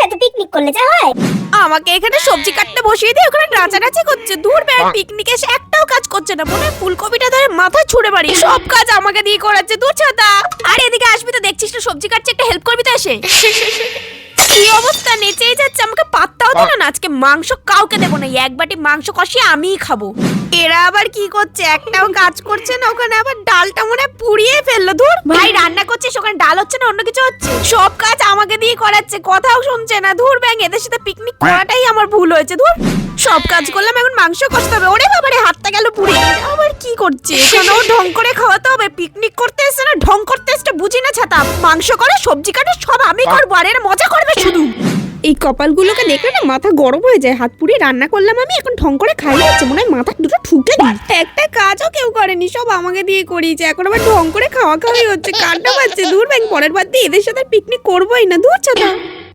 সাথে পিকনিক করলে যা হয়। আমাকে এখানে সবজি কাটতে বসিয়ে দিয়ে ওখানে নাচানাচি করছে। দূর ব্যাগ পিকনিকে এসে একটাও কাজ করছে না। মনে হয় ফুলকপিটা ধরে মাথায় ছুড়ে মারি সব কাজ আমাকে দিয়ে করাচ্ছে। দূর ছাতা। আর এদিকে আসবি তো দেখছিস না সবজি কাটছে একটা হেল্প করবি তো এসে। কি অবস্থা? নেচেই যাচ্ছে। আমাকে পাত্তাও দিল না। আজকে মাংস কাউকে দেবো না। এই এক বাটি মাংস কষিয়ে আমিই খাব। এরা আবার কি করছে? একটাও কাজ করছে না। ওখানে আবার ডালটা মনে হয় পুড়িয়ে ফেলল। ধুর। ভাই রান্না করছিস? ওখানে ডাল হচ্ছে না? অন্য কিছু হচ্ছে? সব কাজ আমাকে দিয়ে করাচ্ছে কথাও শুনছে না। ধুর ব্যাং এদের সাথে পিকনিক করাটাই আমার ভুল হয়েছে। ধুর সব কাজ করলাম এখন মাংস কষতে হবে। ওরে বাবারে হাতটা গেল পুড়ে। আবার কি করছে? এখানেও ঢং করে খাওয়াতে হবে। পিকনিক করতে এসছে না ঢং করতে এসছে বুঝি না ছাতা। মাংস করে সবজি কাটে সব আমি করব আর এরা মজা করবে শুধু। এই কপালগুলোকে দেখলে না মাথা গরম হয়ে যায়। হাত পুড়িয়ে রান্না করলাম আমি এখন ঢং করে খাই। যাচ্ছে মনে হয় মাথা দুটো করেনি, সব আমাকে দিয়ে করিয়েছে। এখন আবার ঢং করে খাওয়া খাওয়াই হচ্ছে কান্না পাচ্ছে। দূর ব্যাং পরের বার দিয়ে এদের সাথে পিকনিক করবোই না। দূর ছাতা